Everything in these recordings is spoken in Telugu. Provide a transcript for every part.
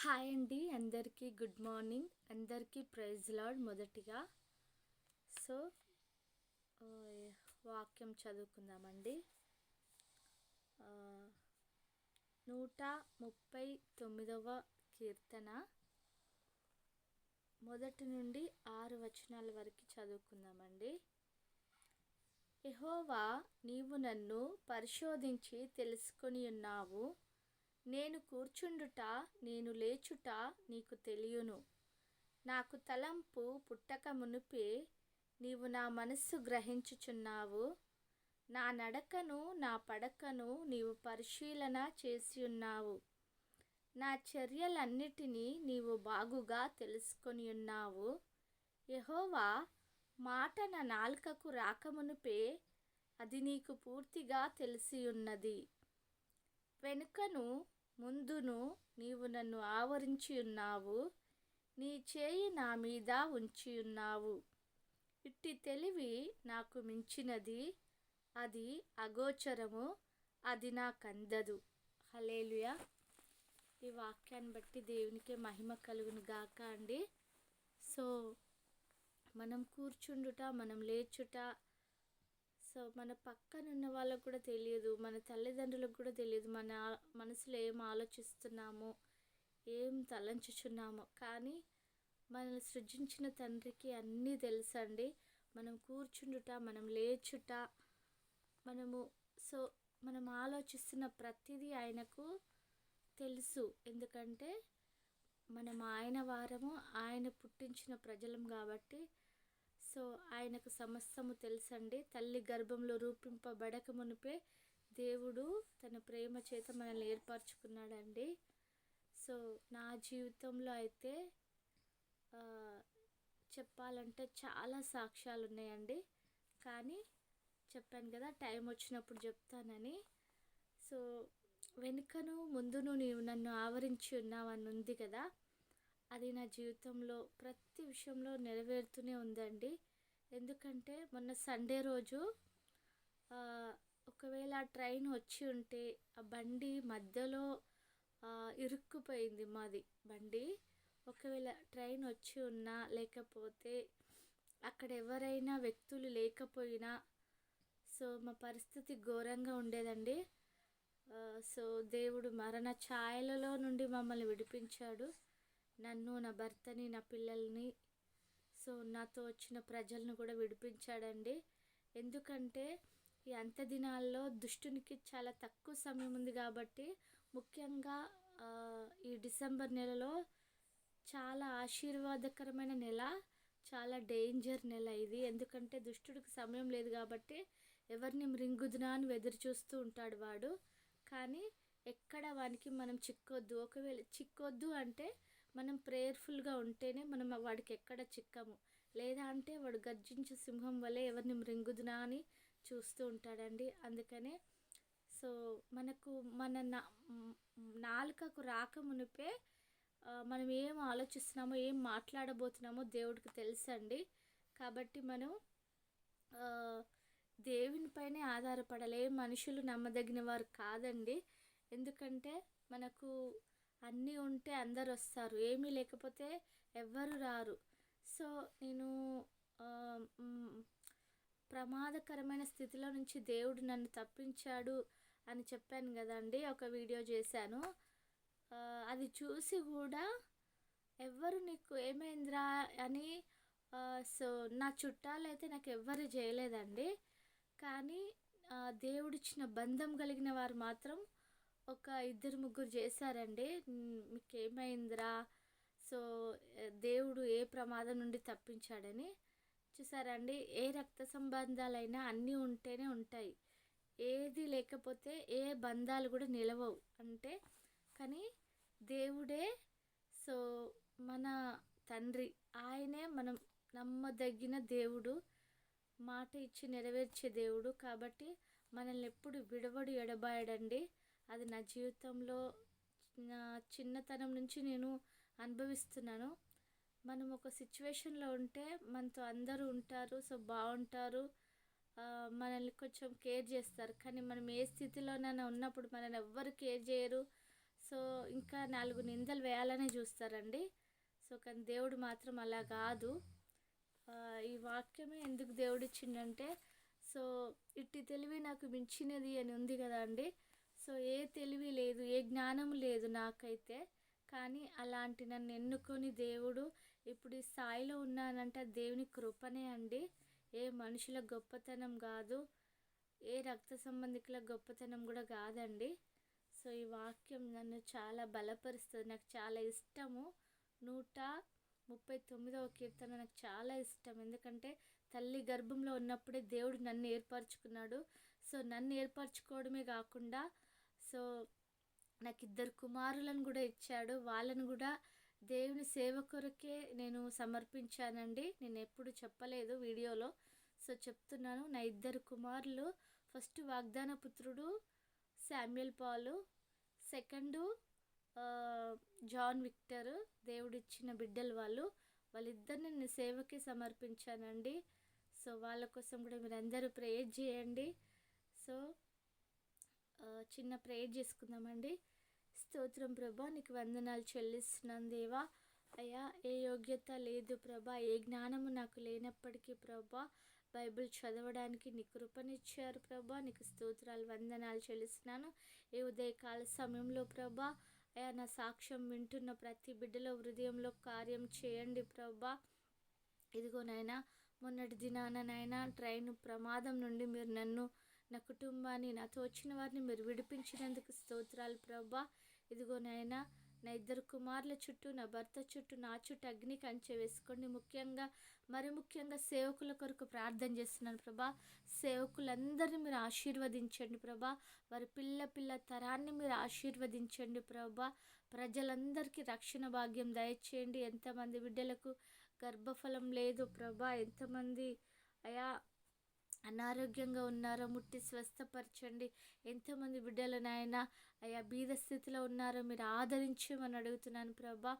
హాయ్ అండి అందరికీ గుడ్ మార్నింగ్. అందరికీ ప్రైజ్ లాడ్ మొదటిగా. సో వాక్యం చదువుకుందామండి. నూట ముప్పై తొమ్మిదవ కీర్తన. మొదటి నుండి ఆరు వచనాల వరకు చదువుకుందామండి. ఎహోవా నీవు నన్ను పరిశోధించి తెలుసుకొని ఉన్నావు. నేను కూర్చుండుట నేను లేచుట నీకు తెలియను. నాకు తలంపు పుట్టక మునిపే నీవు నా మనస్సు గ్రహించుచున్నావు. నా నడకను నా పడకను నీవు పరిశీలన చేసి ఉన్నావు నా చర్యలన్నిటినీ నీవు బాగుగా తెలుసుకొని ఉన్నావు యహోవా మాట నా నాలుకకు రాకమునుపే అది నీకు పూర్తిగా తెలిసి ఉన్నది వెనుకను ముందును నీవు నన్ను ఆవరించి ఉన్నావు. నీ చేయి నా మీద ఉంచి ఉన్నావు. ఇట్టి తెలివి నాకు మించినది. అది అగోచరము. అది నాకందదు. హలేలుయా ఈ వాక్యాన్ని బట్టి దేవునికే మహిమ కలుగును గాక అండి. సో మనం కూర్చుండుట మనం లేచుట సో మన పక్కన ఉన్న వాళ్ళకు కూడా తెలియదు మన తల్లిదండ్రులకు కూడా తెలియదు మన మనసులో ఏం ఆలోచిస్తున్నామో ఏం తలంచుచున్నామో. కానీ మనల్ని సృజించిన తండ్రికి అన్నీ తెలుసండి. మనం కూర్చుండుట మనం లేచుట మనము సో మనం ఆలోచిస్తున్న ప్రతిదీ ఆయనకు తెలుసు. ఎందుకంటే మనం ఆయన వారము ఆయన పుట్టించిన ప్రజలం కాబట్టి సో ఆయనకు సమస్తము తెలుసండి. తల్లి గర్భంలో రూపింపబడక మునిపే దేవుడు తన ప్రేమ చేత మనల్ని ఏర్పరచుకున్నాడండి. సో నా జీవితంలో అయితే చెప్పాలంటే చాలా సాక్ష్యాలు ఉన్నాయండి కానీ చెప్పాను కదా టైం వచ్చినప్పుడు చెప్తానని. సో వెనుకను ముందును నీవు నన్ను ఆవరించి ఉన్నావని ఉంది కదా అది నా జీవితంలో ప్రతి విషయంలో నెరవేరుతూనే ఉందండి. ఎందుకంటే మొన్న సండే రోజు ఒకవేళ ఆ ట్రైన్ వచ్చి ఉంటే ఆ బండి మధ్యలో ఇరుక్కుపోయింది మాది బండి. ఒకవేళ ట్రైన్ వచ్చి ఉన్నా లేకపోతే అక్కడ ఎవరైనా వ్యక్తులు లేకపోయినా సో మా పరిస్థితి ఘోరంగా ఉండేదండి. సో దేవుడు మరణ ఛాయలలో నుండి మమ్మల్ని విడిపించాడు. నన్ను నా భర్తని నా పిల్లల్ని సో నాతో వచ్చిన ప్రజలను కూడా విడిపించాడండి. ఎందుకంటే ఈ అంత దినాల్లో దుష్టునికి చాలా తక్కువ సమయం ఉంది కాబట్టి ముఖ్యంగా ఈ డిసెంబర్ నెలలో చాలా ఆశీర్వాదకరమైన నెల చాలా డేంజర్ నెల ఇది. ఎందుకంటే దుష్టుడికి సమయం లేదు కాబట్టి ఎవరిని మృంగుదునా అని ఎదురు చూస్తూ ఉంటాడు వాడు. కానీ ఎక్కడ వానికి మనం చిక్కొద్దు. ఒకవేళ చిక్కొద్దు అంటే మనం ప్రేయర్ఫుల్గా ఉంటేనే మనం వాడికి ఎక్కడ చిక్కము. లేదా అంటే వాడు గర్జించే సింహం వల్లే ఎవరిని మృంగుదునా అని చూస్తూ ఉంటాడండి. అందుకనే సో మనకు మన నా నాలుకకు రాకమునిపే మనం ఏం ఆలోచిస్తున్నామో ఏం మాట్లాడబోతున్నామో దేవుడికి తెలుసండి. కాబట్టి మనం దేవునిపైనే ఆధారపడాలి. మనుషులు నమ్మదగిన వారు కాదండి. ఎందుకంటే మనకు అన్నీ ఉంటే అందరు వస్తారు ఏమీ లేకపోతే ఎవ్వరు రారు. సో నేను ప్రమాదకరమైన స్థితిలో నుంచి దేవుడు నన్ను తప్పించాడు అని చెప్పాను కదండి ఒక వీడియో చేశాను. అది చూసి కూడా ఎవ్వరు నీకు ఏమైందిరా అని సో నా చుట్టాలు అయితే నాకు ఎవ్వరు చేయలేదండి. కానీ దేవుడిచ్చిన బంధం కలిగిన వారు మాత్రం ఒక ఇద్దరు ముగ్గురు చేశారండి. మీకేమైందిరా? మీకు ఏమైందిరా సో దేవుడు ఏ ప్రమాదం నుండి తప్పించాడని చూసారండి. ఏ రక్త సంబంధాలైనా అన్నీ ఉంటేనే ఉంటాయి. ఏది లేకపోతే ఏ బంధాలు కూడా నిలవవు. అంటే కానీ దేవుడే సో మన తండ్రి ఆయనే మనం నమ్మదగిన దేవుడు మాట ఇచ్చి నెరవేర్చే దేవుడు కాబట్టి మనల్ని ఎప్పుడు విడవడు ఎడబాయడండి. అది నా జీవితంలో నా చిన్నతనం నుంచి నేను అనుభవిస్తున్నాను. మనం ఒక సిచ్యువేషన్లో ఉంటే మనతో అందరూ ఉంటారు సో బాగుంటారు మనల్ని కొంచెం కేర్ చేస్తారు. కానీ మనం ఏ స్థితిలోనైనా ఉన్నప్పుడు మనల్ని ఎవ్వరు కేర్ చేయరు. సో ఇంకా నాలుగు నిందలు వేయాలనే చూస్తారండి. సో కానీ దేవుడు మాత్రం అలా కాదు. ఈ వాక్యమే ఎందుకు దేవుడు ఇచ్చిండంటే సో ఇట్టి తెలివి నాకు మించినది అని ఉంది కదా అండి. సో ఏ తెలివి లేదు ఏ జ్ఞానం లేదు నాకైతే. కానీ అలాంటి నన్ను ఎన్నుకొని దేవుడు ఇప్పుడు ఈ స్థాయిలో ఉన్నానంటే దేవుని కృపనే అండి. ఏ మనుషుల గొప్పతనం కాదు ఏ రక్త సంబంధికుల గొప్పతనం కూడా కాదండి. సో ఈ వాక్యం నన్ను చాలా బలపరుస్తుంది నాకు చాలా ఇష్టము. నూట ముప్పై తొమ్మిదవ కీర్తన నాకు చాలా ఇష్టం. ఎందుకంటే తల్లి గర్భంలో ఉన్నప్పుడే దేవుడు నన్ను ఏర్పరచుకున్నాడు. సో నన్ను ఏర్పరచుకోవడమే కాకుండా సో నాకు ఇద్దరు కుమారులను కూడా ఇచ్చాడు. వాళ్ళను కూడా దేవుని సేవ కొరకే నేను సమర్పించానండి. నేను ఎప్పుడు చెప్పలేదు వీడియోలో. సో చెప్తున్నాను నా ఇద్దరు కుమారులు ఫస్ట్ వాగ్దాన పుత్రుడు శామ్యుల్ పాలు సెకండు జాన్ విక్టర్ దేవుడిచ్చిన బిడ్డలు వాళ్ళు. వాళ్ళిద్దరిని నేను సేవకి సమర్పించానండి. సో వాళ్ళ కోసం కూడా మీరు అందరూ ప్రేయర్ చేయండి. సో చిన్న ప్రేయర్ చేసుకుందామండి. స్తోత్రం ప్రభా నీకు వందనాలు చెల్లిస్తున్నాను దేవా. అయ్యా ఏ యోగ్యత లేదు ప్రభా ఏ జ్ఞానము నాకు లేనప్పటికీ ప్రభా బైబిల్ చదవడానికి నీ కృపనిచ్చారు ప్రభా నీకు స్తోత్రాలు వందనాలు చెల్లిస్తున్నాను. ఏ ఉదయకాల సమయంలో ప్రభా అయ్యా నా సాక్ష్యం వింటున్న ప్రతి బిడ్డలో హృదయంలో కార్యం చేయండి ప్రభా. ఇదిగో నాయనా మొన్నటి దినాన నాయన ట్రైన్ ప్రమాదం నుండి మీరు నన్ను నా కుటుంబాన్ని నాతో వచ్చిన వారిని మీరు విడిపించినందుకు స్తోత్రాలు ప్రభా. ఇదిగో నాయనా నా ఇద్దరు కుమారుల చుట్టూ నా భర్త చుట్టూ నా చుట్టూ అగ్ని కంచె వేసుకోండి. ముఖ్యంగా మరి ముఖ్యంగా సేవకుల కొరకు ప్రార్థన చేస్తున్నాను ప్రభా. సేవకులందరినీ మీరు ఆశీర్వదించండి ప్రభా. వారి పిల్ల పిల్ల తరాన్ని మీరు ఆశీర్వదించండి ప్రభా. ప్రజలందరికీ రక్షణ భాగ్యం దయచేయండి. ఎంతమంది బిడ్డలకు గర్భఫలం లేదు ప్రభా. ఎంతమంది అయా అనారోగ్యంగా ఉన్నారో ముట్టి స్వస్థపరచండి. ఎంతమంది బిడ్డలు నాయన అయా బీద స్థితిలో ఉన్నారో మీరు ఆదరించమని అడుగుతున్నాను ప్రభా.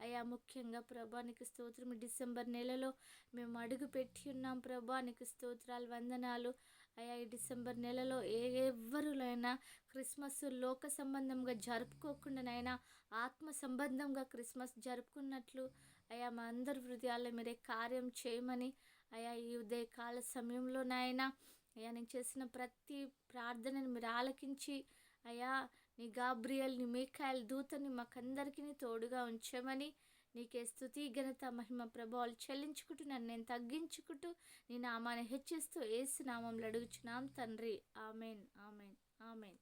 అయా ముఖ్యంగా ప్రభా నీకు స్తోత్రం. డిసెంబర్ నెలలో మేము అడుగు పెట్టి ఉన్నాం ప్రభా. నీకు స్తోత్రాలు వందనాలు. అయా ఈ డిసెంబర్ నెలలో ఏ ఎవ్వరులైనా క్రిస్మస్ లోక సంబంధంగా జరుపుకోకుండానైనా ఆత్మ సంబంధంగా క్రిస్మస్ జరుపుకున్నట్లు అయా మా అందరి హృదయాల్లో మీరే కార్యం చేయమని అయ్యా ఈ ఉదయకాల సమయంలో నాయన అయ్యా నేను చేసిన ప్రతి ప్రార్థనను మీరు ఆలకించి అయ్యా నీ గాబ్రియల్ నీ మేకాయల దూతని మాకందరికీ తోడుగా ఉంచమని నీకే స్థుతి ఘనత మహిమ ప్రభావాలు చెల్లించుకుంటూ నన్ను నేను తగ్గించుకుంటూ నీ నామాన్ని హెచ్చిస్తూ ఏసు నామంలో అడుగుచున్నాం తండ్రి. Amen amen amen.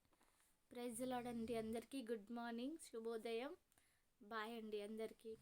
ప్రైజ్ లాడండి అందరికీ. గుడ్ మార్నింగ్ శుభోదయం. బాయ్ అండి అందరికీ.